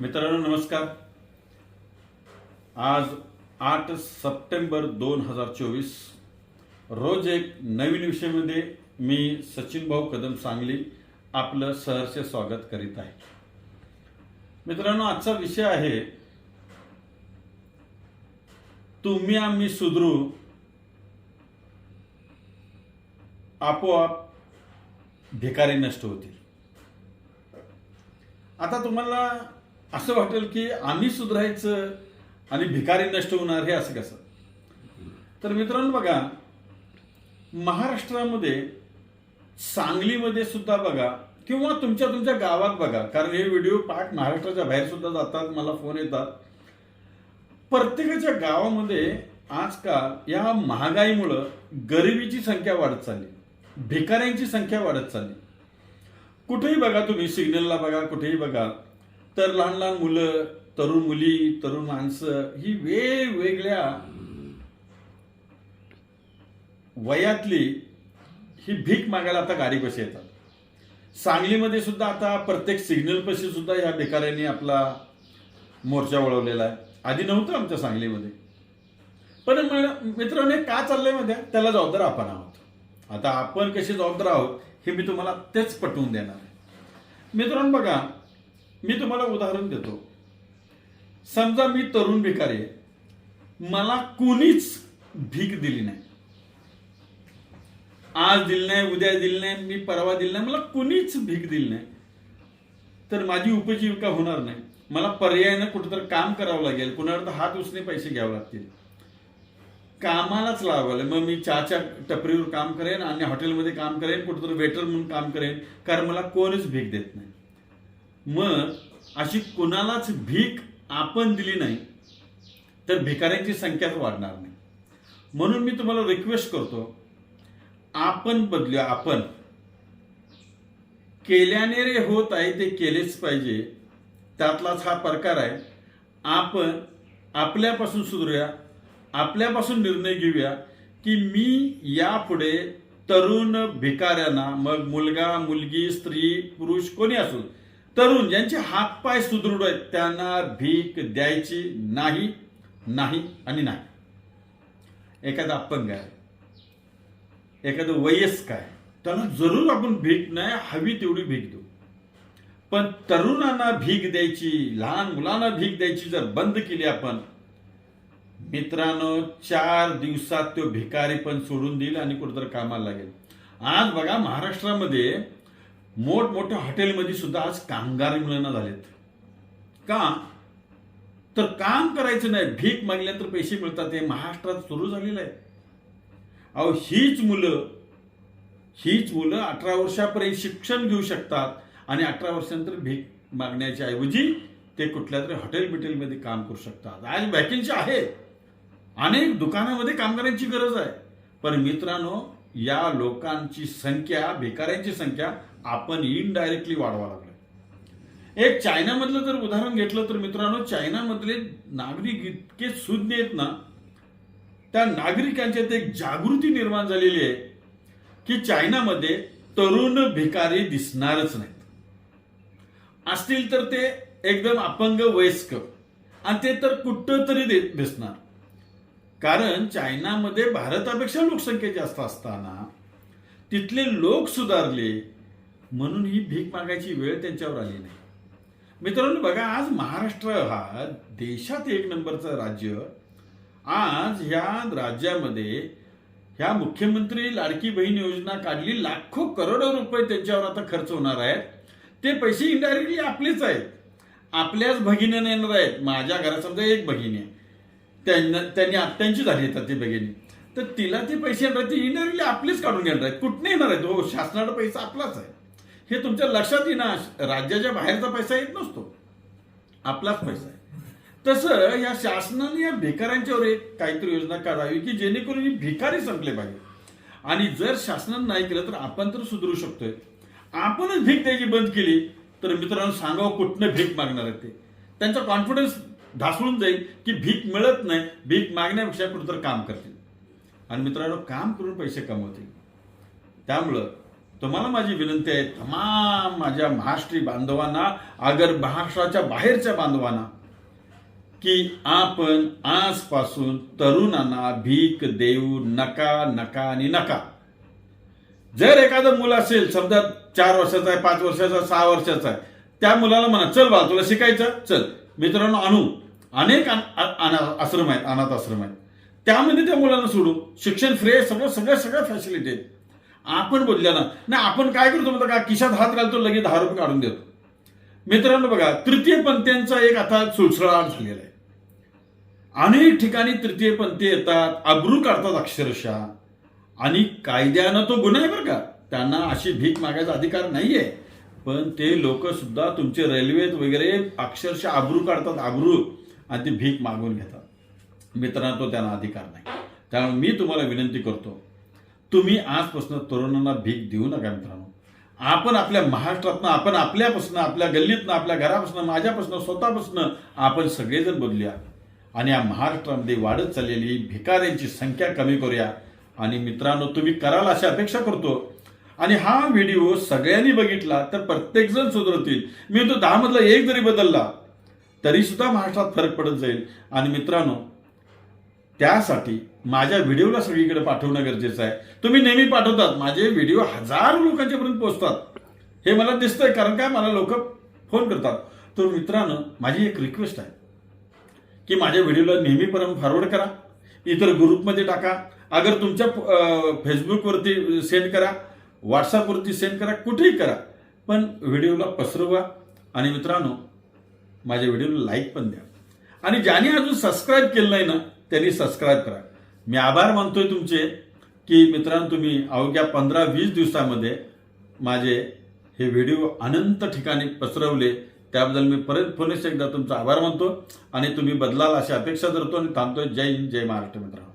मित्रांनो नमस्कार. आज आठ सप्टेंबर दोन हजार चोवीस. रोज एक नवीन विषयामध्ये मी सचिन भाऊ कदम सांगली आपलं सहर्ष स्वागत करीत आहे. मित्रांनो आजचा विषय आहे तुम्ही आम्ही सुधरू आपोआप भिकारी नष्ट होतील. आता तुम्हाला असं वाटेल की आम्ही सुधारायचं आणि भिकारी नष्ट होणार हे असं कसं? तर मित्रांनो बघा महाराष्ट्रामध्ये सांगलीमध्ये सुद्धा बघा किंवा तुमच्या तुमच्या गावात बघा कारण हे व्हिडिओ पाठ महाराष्ट्राच्या बाहेर सुद्धा जातात मला फोन येतात. प्रत्येकाच्या गावामध्ये आजकाल या महागाईमुळं गरिबीची संख्या वाढत चालली भिकाऱ्यांची संख्या वाढत चालली. कुठेही बघा तुम्ही सिग्नलला बघा कुठेही बघा तर लहान लहान मुलं तरुण मुली तरुण माणसं ही वेगवेगळ्या वयातली ही भीक मागायला आता गाडी येतात. सांगलीमध्ये सुद्धा आता प्रत्येक सिग्नल पशी सुद्धा या भिकाऱ्यांनी आपला मोर्चा वळवलेला आहे. आधी नव्हतं आमच्या सांगलीमध्ये. पण मित्रांनो हे का चाललंयमध्ये त्याला जबाबदार आपण आहोत. आता आपण कसे जबाबदार आहोत हे मी तुम्हाला तेच पटवून देणार आहे. मित्रांनो बघा मी तुम्हाला उदाहरण देतो. समजा मी तरुण भिकारी आहे. मला कोणीच भीक दिली नाही. आज दिली नाही उद्या दिली नाही मी परवा दिली नाही मला कोणीच भीक दिली नाही. तर माझी उपजीविका होणार नाही. मला पर्यायानं कुठेतरी काम करावं लागेल. कुणावर तर हात उसने पैसे घ्यावे लागतील. कामालाच लावावं लागेल. मग मी चहाच्या टपरीवर काम करेन आणि हॉटेलमध्ये काम करेन कुठेतरी वेटर म्हणून काम करेन. कारण मला कोणीच भीक देत नाही. मग अशी कुणालाच भीक आपण दिली नाही तर भिकाऱ्यांची संख्याच वाढणार नाही. म्हणून मी तुम्हाला रिक्वेस्ट करतो आपण बदलूया आपण. केल्याने रे होत आहे ते केलेच पाहिजे. त्यातलाच हा प्रकार आहे. आपण आपल्यापासून सुधरूया आपल्यापासून निर्णय घेऊया की मी यापुढे तरुण भिकाऱ्यांना मग मुलगा मुलगी स्त्री पुरुष कोणी असो तरुण ज्यांचे हातपाय सुदृढ आहेत त्यांना भीक द्यायची नाही नाही आणि नाही. एखादा अपंग आहे एखादं वयस्क आहे त्याला जरूर आपण भीक नाही हवी तेवढी भीक देऊ. पण तरुणांना भीक द्यायची लहान मुलांना भीक द्यायची जर बंद केली आपण मित्रांनो चार दिवसात तो भिकारी पण सोडून देईल आणि कुठेतरी कामाला लागेल. आज बघा महाराष्ट्रामध्ये मोठमोठ्या हॉटेलमध्ये सुद्धा आज कामगार मिळणं झालेत. का? तर काम करायचं नाही भीक मागल्यानंतर पैसे मिळतात हे महाराष्ट्रात सुरू झालेलं आहे. अहो हीच मुलं हीच मुलं अठरा वर्षापर्यंत शिक्षण घेऊ शकतात आणि अठरा वर्षानंतर भीक मागण्याच्या ऐवजी ते कुठल्या तरी हॉटेल बिटेलमध्ये काम करू शकतात. आज वॅकेन्सी आहे. अनेक दुकानामध्ये कामगारांची गरज आहे. पण मित्रांनो या लोकांची संख्या भिकाऱ्यांची संख्या आपण इनडायरेक्टली वाढवा लागलं. एक चायनामधलं जर उदाहरण घेतलं तर मित्रांनो चायनामधले नागरिक इतके सुज्ञ आहेत ना त्या नागरिकांच्यात एक जागृती निर्माण झालेली आहे की चायनामध्ये तरुण भिकारी दिसणारच नाहीत. असतील तर ते एकदम अपंग वयस्क आणि ते तर कुठं तरी दिसणार. कारण चायनामध्ये भारतापेक्षा लोकसंख्या जास्त असताना तिथले लोक सुधारले म्हणून ही भीक मागायची वेळ त्यांच्यावर आली नाही. मित्रांनो बघा आज महाराष्ट्र हा देशात एक नंबरचं राज्य. आज ह्या राज्यामध्ये ह्या मुख्यमंत्री लाडकी बहीण योजना काढली. लाखो करोडो रुपये त्यांच्यावर आता खर्च होणार आहेत. ते पैसे इनडायरेक्टली आपलेच आहेत. आपल्याच भगिनीने येणार आहेत. माझ्या घरात समजा एक भगिनी आहे. त्यांना त्यांनी आत्यांची झाली येतात ती भगिनी. तर तिला ते पैसे येणार ती ते इनडायरेक्टली आपलेच काढून घेणार आहेत. कुठने येणार आहेत? हो शासनाचा पैसा आपलाच आहे. हे तुमच्या लक्षात येणार राज्याच्या बाहेरचा पैसा येत नसतो. आपलाच पैसा आहे. तसं या शासनाने या भिकाऱ्यांच्यावर एक काहीतरी योजना काढावी की जेणेकरून ही भिकारी संपले पाहिजे. आणि जर शासनानं नाही केलं तर आपण तर सुधरू शकतोय. आपणच भीक द्यायची बंद केली तर मित्रांनो सांगावं कुठनं भीक मागणार आहे ते. त्यांचा कॉन्फिडन्स ढासळून जाईल की भीक मिळत नाही. भीक मागण्यापेक्षा कुठं काम करतील. आणि मित्रांनो काम करून पैसे कमवतील. त्यामुळं तुम्हाला माझी विनंती आहे तमाम माझ्या महाराष्ट्री बांधवांना अगर महाराष्ट्राच्या बाहेरच्या बांधवांना की आपण आजपासून तरुणांना भीक देऊ नका नका आणि नका. जर एखादं मुलं असेल समजा चार वर्षाचा आहे पाच वर्षाचा सहा वर्षाचा आहे त्या मुलाला म्हणा चल बा तुला शिकायचं चल. मित्रांनो आणू. अनेक आश्रम आहेत अनाथ आश्रम आहेत. त्यामध्ये त्या मुलांना सोडू. शिक्षण फ्री आहे सगळं सगळं सगळं फॅसिलिटी आहे आपण बोलल्यानं नाही आपण काय करतो म्हणतो का किशात हात घालतो लगेच दहा रुपये काढून देतो. मित्रांनो बघा तृतीय पंथ्यांचा एक आता सुळसुळाट झालेला आहे. अनेक ठिकाणी तृतीय पंथी येतात अब्रू काढतात अक्षरशः. आणि कायद्यानं तो गुन्हा आहे बरं का. त्यांना अशी भीक मागायचा अधिकार नाहीये. पण ते लोक सुद्धा तुमचे रेल्वेत वगैरे अक्षरशः आबरू काढतात आबरू आणि ती भीक मागून घेतात. मित्रांनो तो त्यांना अधिकार नाही. त्यामुळे मी तुम्हाला विनंती करतो तुम्ही आजपासून तरुणांना भीक देऊ नका मित्रांनो. आपण आपल्या महाराष्ट्रातनं आपण आपल्यापासून आपल्या गल्लीतनं आपल्या घरापासून माझ्यापासून स्वतःपासून आपण सगळेजण बदलूया. आणि या महाराष्ट्रामध्ये वाढत चाललेली भिकाऱ्यांची संख्या कमी करूया. आणि मित्रांनो तुम्ही कराल अशी अपेक्षा करतो. आणि हा व्हिडिओ सगळ्यांनी बघितला तर प्रत्येकजण सुधरतील. मी तो दहा मधला एक जरी बदलला तरी सुद्धा महाराष्ट्रात फरक पडत जाईल. आणि मित्रांनो त्यासाठी माझ्या व्हिडिओला सगळीकडे पाठवणं गरजेचं आहे. तुम्ही नेहमी पाठवतात माझे व्हिडिओ हजारो लोकांच्या पर्यंत पोहोचतात. हे मला दिसतंय कारण काय? मला लोक फोन करतात. तर मित्रांनो माझी एक रिक्वेस्ट आहे की माझ्या व्हिडिओला नेहमीपर्यंत फॉरवर्ड करा इतर ग्रुपमध्ये टाका. अगर तुमच्या फेसबुकवरती सेंड करा व्हॉट्सअपवरती सेंड करा कुठेही करा. पण व्हिडिओला पसरवा. आणि मित्रांनो माझ्या व्हिडिओला लाईक पण द्या. आणि ज्याने अजून सबस्क्राईब केलं नाही ना त्यांनी सबस्क्राईब करा. मी आभार मानतोय तुमचे की मित्रांनो तुम्ही अवघ्या पंधरा वीस दिवसामध्ये माझे हे व्हिडिओ अनंत ठिकाणी पसरवले. त्याबद्दल मी परत पुन्हा एकदा तुमचा आभार मानतो आणि तुम्ही बदलाल अशी अपेक्षा धरतो आणि थांबतोय. जय हिंद जय महाराष्ट्र मित्रांनो.